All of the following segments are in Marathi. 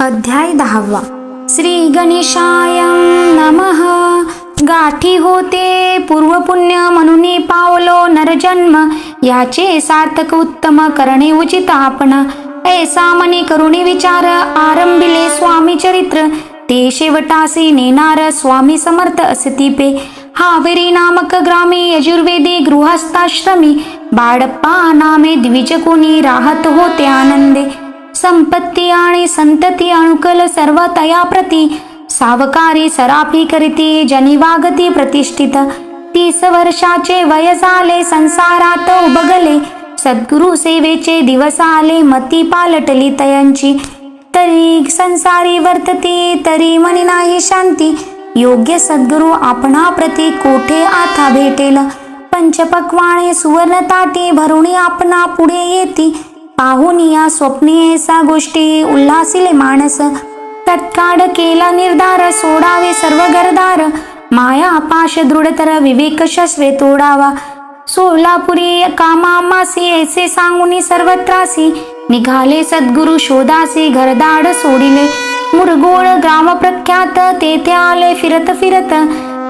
अध्याय दहावा. श्री गणेशाय नमः. गाठी होते पूर्वपुण्य म्हणून पावलो नरजन्म. याचे सार्थक उत्तम करणे उचित आपण. ऐसा मनी करुणी विचार आरंभिले स्वामी चरित्र. ते शेवटासी नेणार स्वामी समर्थ असतीपे. हावेरी नामक ग्रामे यजुर्वेदी गृहस्थाश्रमी. बाळप्पा नामे द्विजकोणी राहत होते आनंदे. संपत्ती आणि संतती अणुकल सर्व तयाप्रती सावकारी सरापी करीती जनिवागती प्रतिष्ठित. तीस वर्षाचे वय झाले संसारात उबगले. सद्गुरु सेवेचे दिवस आले मती पालटली तयांची. तरी संसारी वर्तती तरी मनी नाही शांती. योग्य सद्गुरु आपणा प्रती कोठे आता भेटेल? पंचपक्वाणे सुवर्ण ताटी भरुणी आपणा पुढे येती. पाहुनिया या स्वप्ने ऐसा गोष्टी उल्हासिले माणस. तत्काळ केला निर्धार सोडावे सर्व गरदार माया अपाश दृढतर विवेक शस्वे तोडावा. सोलापुरी कामामासी ऐसे सांगुनी सर्वत्रासी निघाले सद्गुरु शोधासी घरदाड सोडिले. मुरगोळ ग्राम प्रख्यात तेथे आले फिरत फिरत.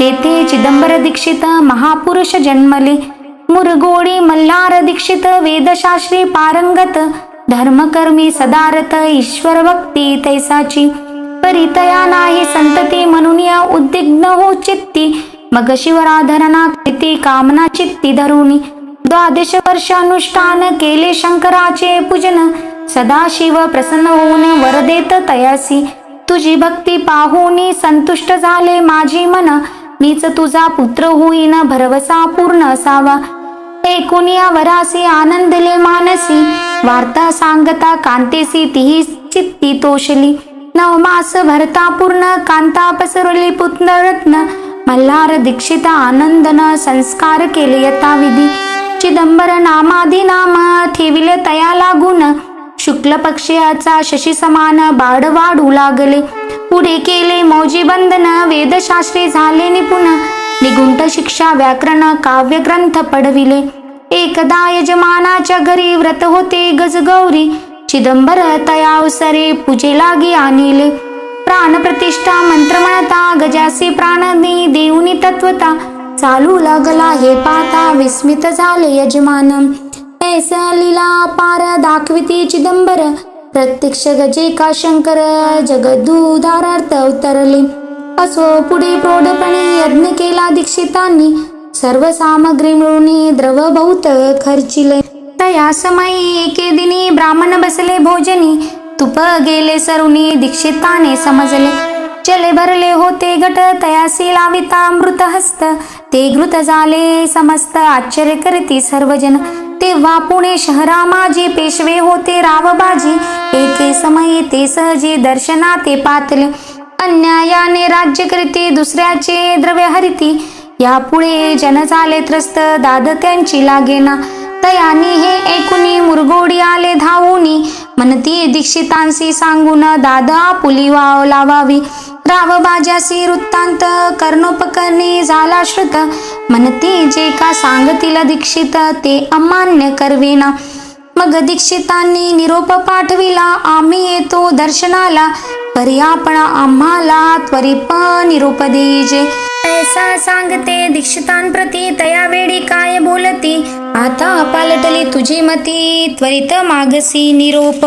तेथे चिदंबर दीक्षित महापुरुष जन्मले. मुरगोडी मल्हार दीक्षित वेदशास्त्री पारंगत धर्मकर्मी सदारथ ईश्वर भक्ती तैसाची. परितया नाही संतती म्हणून या उद्विग्न हो चित्ती. मग शिवराधरणा कृती कामना चित्ती धरुणी द्वादश वर्ष अनुष्ठान केले शंकराचे पूजन. सदाशिव प्रसन्न होऊन वर देत तयासी. तुझी भक्ती पाहूनी संतुष्ट झाले माझी मन. मीच तुझा पुत्र होईन भरवसा पूर्ण असावा. एकूण या वरासी आनंदले मानसी. वार्ता सांगता कांतेसी तिही चित्ती तोषली. नवमास भरता पूर्ण कांता पसरली पुत्ररत्न मल्हार दीक्षित आनंदन संस्कार केले यथाविधी. चिदंबर नामादी नाम ठेविले तया लागून. शुक्ल पक्षाचा शशी समान बाड वाढू लागले. पुढे केले मौजी बंधन वेदशास्त्री झाले निपुण. निगुंठ शिक्षा व्याकरण काव्य ग्रंथ पडविले एकदा यजमानाच्या घरी व्रत होते गजगौरी. चिदंबर तयावसरे पूजे लागी आणिले. प्राण प्रतिष्ठा मंत्र म्हणता गजासी प्राणने देऊनी तत्वता. चालू लागला हे पाता विस्मित झाले यजमान. ऐसा लिला पार दाखविती चिदंबर. प्रत्यक्ष गजे का शंकर जगदुधारार्थ अवतरले असो पुढे प्रौढपणे यज्ञ केला दीक्षितांनी. सर्व सामग्री मिळून द्रव बहुत खर्चिले. तया समयी एके दिनी ब्राह्मण बसले भोजनी. तुप गेले सरुनी दीक्षिताने समजले. चले भरले होते घट तयासी लाविता मृत हस्त. ते घृत झाले समस्त आश्चर्य करती सर्वजन. तेव्हा पुणे शहरा माझे पेशवे होते रावबाजी. एके समयी ते सहजी दर्शना ते पातले. अन्यायाने राज्य करीती दुसऱ्याचे द्रव्य हरिती. यापुढे जन झाले त्रस्त दाद त्यांची लागेना. तयानी हे ऐकुनी मुरगोडी आले धावूनी. म्हणती दीक्षितांशी सांगून दादा पुली वाव लावावी. राव बाजासी वृत्तांत कर्णोपकरणी झाला श्रुत. म्हणती जे का सांगतील दीक्षित ते अमान्य करवेना. मग दीक्षितांनी निरोप पाठविला आम्ही येतो दर्शनाला. परी आपण आम्हाला त्वरिप निरोप ऐसा सांगते दीक्षितांप्रती तया वेळी काय बोलती? आता पालटली तुझी मती त्वरित मागसी निरोप.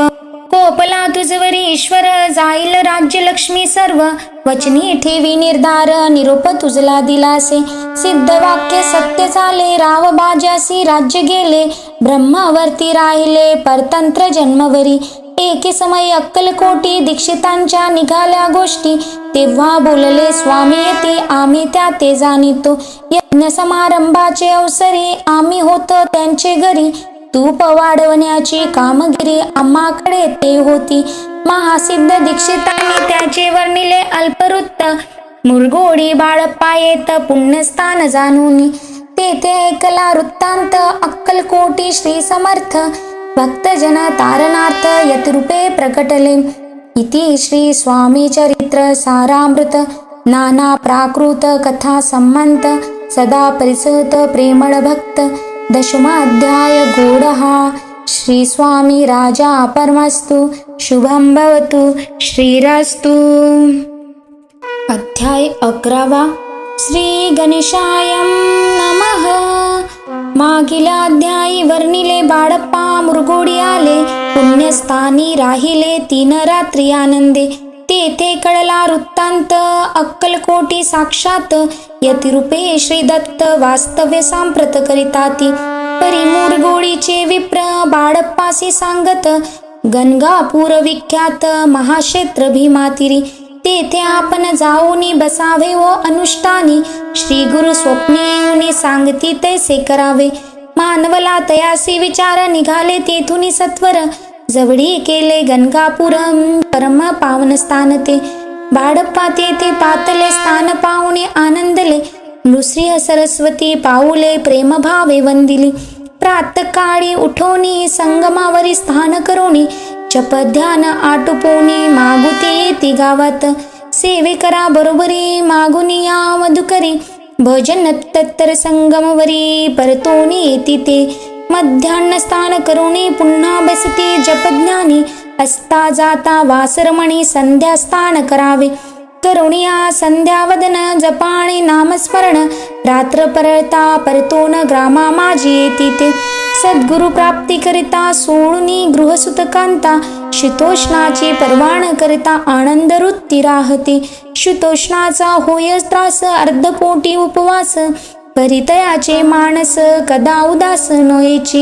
कोपला तुझवरी ईश्वर जाईल राज्य लक्ष्मी सर्व. वचनी ठेवी निर्धार निरोप तुझला दिलासे. सिद्ध वाक्य सत्य झाले राव बाजासी राज्य गेले. ब्रह्मावरती राहिले परतंत्र जन्मवरी. एके समय अक्कलकोटी दीक्षितांच्या निघाल्या गोष्टी. तेव्हा बोलले स्वामी येते आम्ही त्या ते जाणीतो. यज्ञ समारंभाचे अवसरी आम्ही होतो त्यांचे घरी. तूप वाढवण्याची कामगिरी आम्हाकडे ते होती. महासिद्ध दीक्षितांनी त्याचे वर्णिले अल्पवृत्त. मुरगोडी बाळप्पा येत पुण्यस्थान जाणून. तेथे ऐकला वृत्तांत अक्कलकोटी श्री समर्थ. भक्तजन तारणार्थ यतरूपे प्रकटले. इति श्री स्वामी चरित्र सारामृत. नाना प्राकृत कथा संमंत सदा परिसत प्रेमळ भक्त. दशम अध्यायगूढः श्रीस्वामी राजा परमास्तु। शुभं भवतु। श्रीरस्तु। अध्याय अग्र वा श्रीगणेशायं नमः। माकिलाध्यायी वर्णिले बाडप्पा मृगुडियाले पुण्यस्थानी राहिले तीनरात्रि आनन्दे तेथे कळला वृत्तांत. अक्कलकोटी साक्षात यतिरूपे श्री दत्त वास्तव्य सांप्रत करिताती परी मुरगोडीचे विप्र बाळप्पासी सांगत गणगापूर विख्यात महाक्षेत्र भीमातिरी तेथे आपण जाऊनी बसावे व अनुष्ठानी. श्री गुरु स्वप्नी येऊनी सांगती तैसे करावे. मानवला तयासी विचार निघाले तेथुनी सत्वर. जवळी केले गणगापुरम परम पावन स्थान ते. बाळप्पा तेथे पातले स्थान पाहुणे आनंदले. नृसिंह सरस्वती पाऊले प्रेमभावे वंदिली. प्रातकाळी उठवणी संगमावरी स्थान करोनी. जपध्यान आटोपोनी मागुती ती गावात. सेवे करा बरोबरी मागुनी या मधुकरी भजन तत्तर संगमवरी परतोनी येती ते. मध्यान्न स्नान करुणी पुन्हा बसती जपज्ञानी असता जाता वासरमणी संध्यास्थान करावे. करुणिया संध्यावदन जपाणे नामस्मरण रात्र परळता परतोन ग्रामा माझी येती ते सद्गुरु प्राप्ती करिता सोडुनी गृहसुतकांता शीतोष्णाची परवाण करिता आनंद वृत्ती राहते. शीतोष्णाचा होय त्रास अर्धपोटी उपवास परितयाचे माणस कदा उदास नोयची.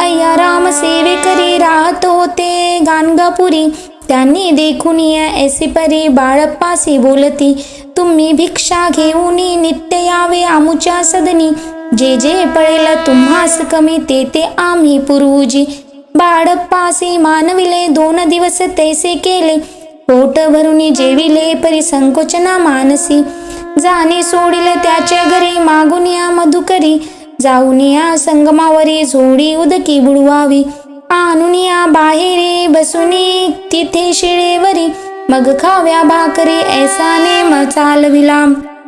अय्या राम सेवे करी राहत होते गाणगापुरी. त्यांनी देखून ऐसी परी बाळप्पासी बोलती. तुम्ही भिक्षा घेऊन नित्य यावे आमुच्या सदनी. जे जे पळेल तुम्हास कमी ते ते आम्ही पुरुजी. बाळप्पासी मानविले दोन दिवस तैसे केले. पोट भरून जेविले परी संकोचना मानसी. जाणे सोडिले त्याच्या घरी मागून या मधुकरी. जाऊन या संगमावरी झोडी उदकी बुडवावी. आणून या बाहेरी बसुनी तिथे शिळेवरी. मग खाव्या भाकरी ऐसा नेम चालविला.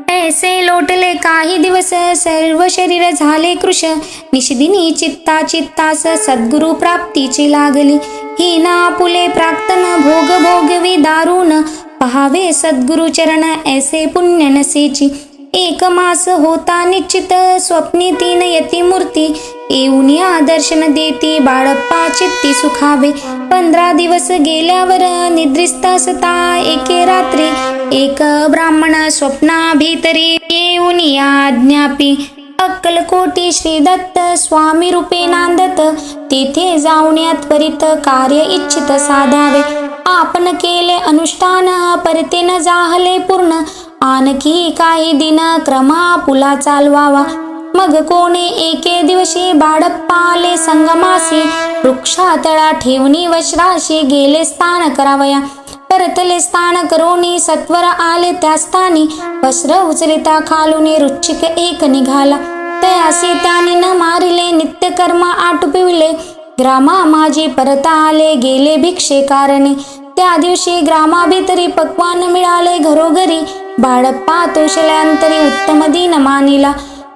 ऐसे लोटले काही दिवस सर्व शरीर झाले कृश निशिदिनी चित्ता चित्तास सद्गुरु प्राप्तीची लागली. ही ना पुले प्राक्तन भोग भोगवी दारुण. पहावे सद्गुरु चरण ऐसे पुण्य नसेची. एक मास होता निश्चित स्वप्नी तीन यती मूर्ती. येऊन या दर्शन देती बाळप्पा चित्ती सुखावे. पंधरा दिवस गेल्यावर निद्रिस्त असता एके रात्री. एक ब्राह्मण स्वप्ना भीतरी येऊन या ज्ञापी अक्कलकोटी श्री दत्त स्वामी रूपे नांदत. तेथे जाऊन त्वरित कार्य इच्छित साधावे. आपण केले अनुष्ठान परते न जाहले पूर्ण. आणखी काही दिन क्रमा पुला चालवावा. मग कोणी एके दिवशी बाळप्पाले संगमासी वृक्षातळा ठेवणी वश्राशी गेले स्थान करावया. परतले स्थान करोनी सत्वर आले त्या स्थानी वस्त्र उचलिता खालुनी रुचिक एक निघाला. तयासी त्याने न मारिले नित्यकर्म आटुपिवले. ग्रामा माझी परत आले गेले भिक्षे कारणे. त्या दिवशी ग्रामाभितरी पक्वान मिळाले घरोघरी. बाळप्पा तोशल्यांतरी उत्तम दिन मानिला.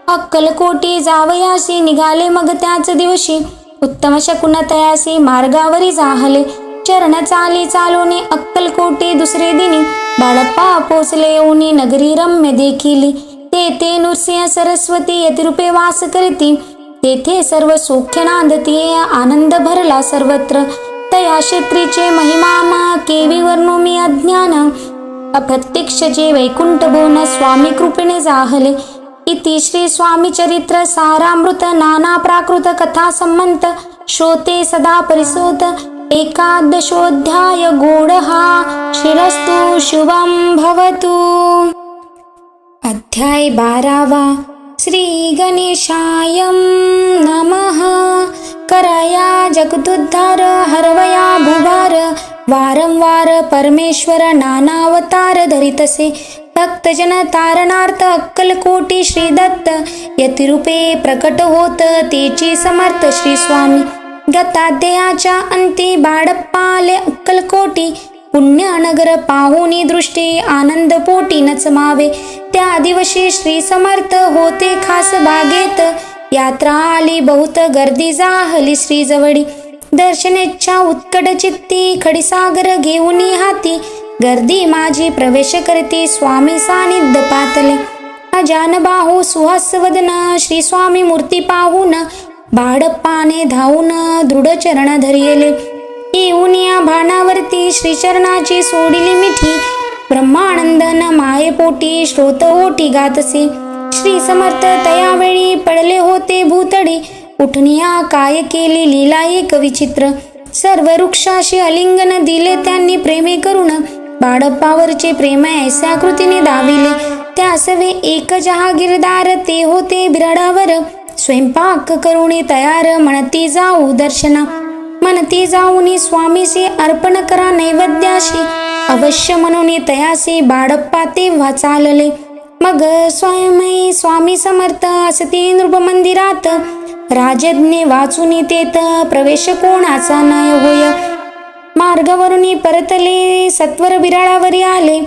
अक्कलकोटी जावयासी निघाले मग त्याच दिवशी. उत्तम शकुन तयासी मार्गावरी जाहले. चरण चाली चालोनी अक्कलकोटी दुसरे दिनी. बाळप्पा पोचले येऊनी नगरी रम्य देखिली. ते नृसिंह सरस्वती यतिरूपे वास करती. तेथे सर्व सौख्य नांदती आनंद भरला सर्वत्र. तया क्षेत्रीचे महिमा केवी वर्णोमी अज्ञान. अप्रत्यक्षचे वैकुंठ बोन स्वामी कृपेने जाहले. इति श्री स्वामी चरित्र सारामृत नाना प्राकृत कथा संमंत. श्रोते सदा परिसोत. एकादशोऽध्याय गोडहा. शिरस्तु शुभं भवतु. अध्याय बारावा. श्रीगणेशाय नमः। करया जगदुद्धार हरवया भुवार। वारंवार परमेश्वर नानावतार धरितसे। भक्तजन तारणार्थ अक्कलकोटी श्री दत्त यतिरूपे प्रकट होत तेची समर्थ श्री स्वामी गताध्यायाच्या अंती बाडप्पाले अक्कलकोटी। पुण्यनगर पाहुनी दृष्टी आनंद पोटी नचमावे. त्या दिवशी श्री समर्थ होते खास बागेत. यात्रा आली बहुत गर्दी जाहली श्री जवळी दर्शनेच्छा उत्कट चित्ती खडीसागर घेऊन हाती. गर्दी माझी प्रवेश करते स्वामी सानिध्य पातले. अजान बाहू सुहास वदन श्री स्वामी मूर्ती पाहून. बाळप्पाने धावून दृढ चरण धरियले. येऊन या भानावरती श्रीचरणाची सोडिली मिठी. ब्रह्मानंदन मायेपोटी श्रोत ओटी गातसे. श्री समर्थ तयावेळी पडले होते भूतडे. उठनिया काय केली लीला एक विचित्र. सर्व वृक्षाशी अलिंगन दिले त्यांनी प्रेमे करून बाळप्पावरचे प्रेम ऐसा कृतीने दाविले. त्यासवे एक जहागीरदार ते होते बिराडावर. स्वयंपाक करुणी तयार म्हणती जाऊ दर्शना. म्हणती जाऊनी स्वामीशी अर्पण करा नैवेद्याशी. अवश्य म्हणून तयासी बाळप्पा तेव्हा चालले मग स्वयंमयी स्वामी समर्थ असती नृप मंदिरात राजज्ञे वाचून तेत प्रवेश कोणाचा नय होय. मार्गावरून परतले सत्वर बिराळावरी आले.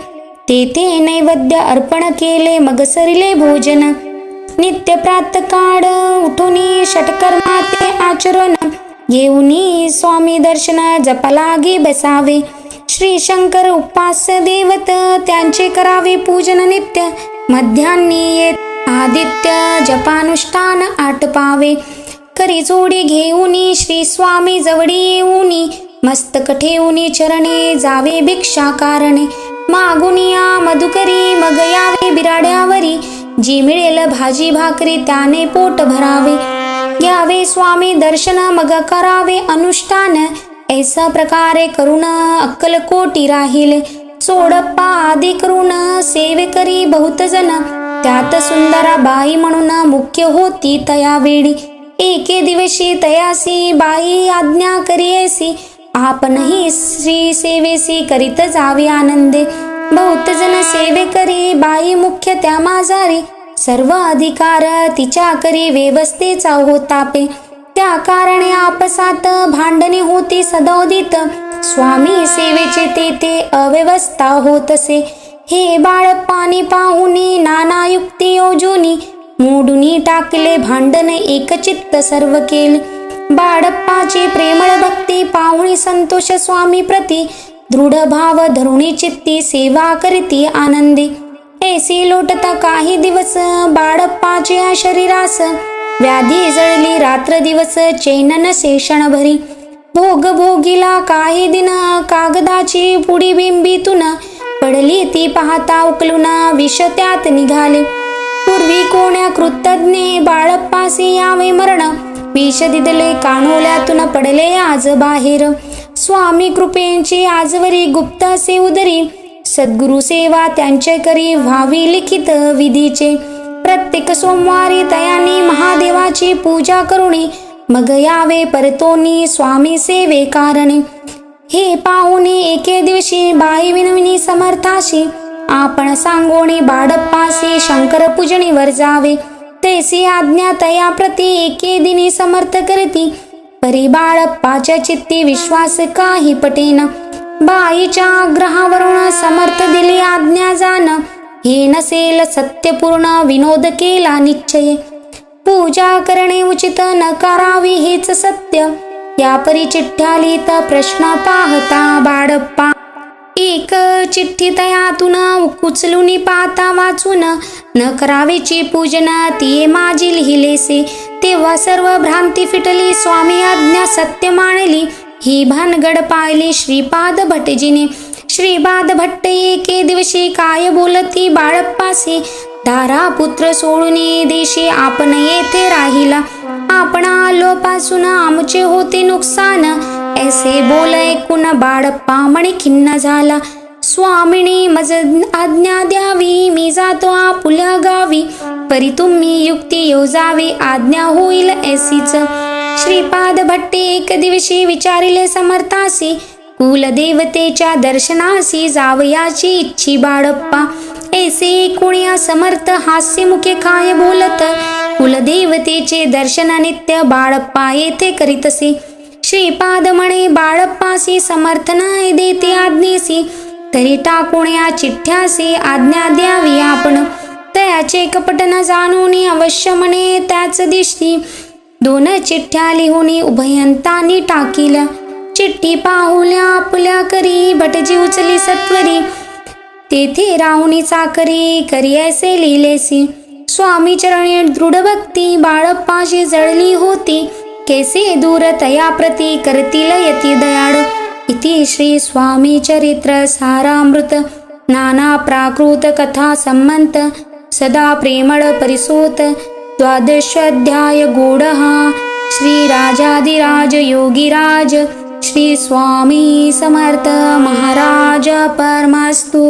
तेथे नैवेद्य अर्पण केले मग सरिले भोजन. नित्य प्रात काळ उठुनी षटकर्माते आचरण. घेऊनी स्वामी दर्शन जपलागी बसावे. श्री शंकर उपास्य देवत त्यांचे करावे पूजन नित्य. मध्यान्नी येत आदित्य जपानुष्ठान आटपावे करी जोडी घेऊनी श्री स्वामी जवळी येऊनी. मस्तक ठेवूनी चरणे जावे भिक्षा कारणे. मागुनिया मधुकरी मग यावे बिराड्यावरी. जी मिळेल भाजी भाकरी त्याने पोट भरावे. घ्यावे स्वामी दर्शन मग करावे अनुष्ठान. ऐसा प्रकारे करुण अक्कलकोटी राहील. सोडप्पा आदी करून सेवे करी बहुत जण त्यात सुंदरा बाई म्हणून मुख्य होती तया वेळी एके दिवशी तयासी बाई आज्ञा करियसी आपणही श्री सेवेसी करीत जावे आनंदे. बहुत जण सेवे करी बाई मुख्य त्या माझारी सर्व अधिकार तिच्या करी व्यवस्थेचा होतापे त्या कारणे आपसात भांडणे होती सदोदित. स्वामी सेवेचे तेथे अव्यवस्था अव्यवस्था होतसे हे बाळ पाणी पाहुनी नाना युक्ती योजुनी. मोडुनी टाकले भांडण एकचित्त सर्व केले. बाळप्पाची प्रेमळ भक्ती पाहुणी संतोष स्वामी प्रती. दृढ भाव धरुणी चित्ती सेवा करती आनंदी. ऐसी लोटता काही दिवस बाळप्पाच्या शरीरास. व्याधी जळली रात्र दिवस चैनन शेषण भरी भोग भोगीला काही दिन कागदाची पुडी बिंबीतून. पडली ती पाहता उकलून विष त्यात निघाले. पूर्वी कोण्या कृतज्ञे बाळप्पासी यावे मरण. विष दिदले कानोल्यातून पडले आज बाहेर. स्वामी कृपेंची आजवरी गुप्त असे उदरी. सद्गुरु सेवा त्यांचे करी व्हावी लिखित विधीचे. प्रत्येक सोमवारी तयानी महादेवाची पूजा करुणी मग यावे परतोनी स्वामी सेवे कारणे हे पाहुणे एके दिवशी बाई विनविनी समर्थाशी आपण सांगोणी बाडप्पासी शंकर पूजणीवर जावे. तेसी आज्ञा तया प्रती एके दिनी समर्थ करती परी बाळप्पाच्या चित्ती विश्वास काही पटेना. बाईच्या आग्रहावरून समर्थ दिली आज्ञा जाण. हे नसेल सत्यपूर्ण विनोद केला निश्चय. पूजा करणे उचित न करावी हेच सत्य. या परी चिठ्ठ्या लिहित प्रश्न पाहता बाळप्पा एक चिठ्ठी तयातून उचलून पाहता वाचून. न करावेची पूजन ती माझी लिहिलेसे तेव्हा सर्व भ्रांती फिटली स्वामी आज्ञा सत्य मानली. ही भानगड पाहिली श्रीपाद भटजीने श्रीपाद भट्ट एके दिवशी काय बोलती बाळप्पासी? दारा पुत्र सोडून देशी आपण येथे राहिला. आपण आलो पासून आमचे होते नुकसान. ऐसे बोल ऐकून बाळप्पा म्हणे खिन्न झाला. स्वामिनी मज आज्ञा द्यावी मी जातो आपुल्या गावी. परी तुम्ही युक्ती योजावी आज्ञा होईल ऐसीच. श्रीपाद भट्टे एक दिवशी विचारिले समर्थासी कुलदेवतेच्या दर्शनासी जावयाची इच्छी बाळप्पा. ऐसे कुण्या समर्थ हास्यमुखे काय बोलत? कुलदेवतेचे दर्शन नित्य बाळप्पा येथे करीतसे. श्रीपाद म्हणे बाळप्पासी समर्थना देते आज्ञेसी. तरी टाकून या चिठ्ठ्यासी आज्ञा द्यावी आपण. तयाचे कपट न जाणून अवश्य म्हणे त्याच दिसती दोन चिठ्ठ्या लिहून उभयंतानी टाकील चिठ्ठी पाहुल्या आपल्या करी भटजी उचली सत्वरी. तेथे राहुनी चाकरी करी ऐसे लिहिलेसी. स्वामी चरणी दृढ भक्ती बाळप्पाशी जळली होती. केसे दूर तया प्रती करतील यती दयाळ. इति श्री स्वामी चरित्र सारामृत. नाना प्राकृत कथा संमंत. सदा प्रेमळ परिसोत. द्वादशाध्याय गूढः। श्रीराजाधिराज योगिराज। श्री स्वामी समर्थ महाराज परमस्तु।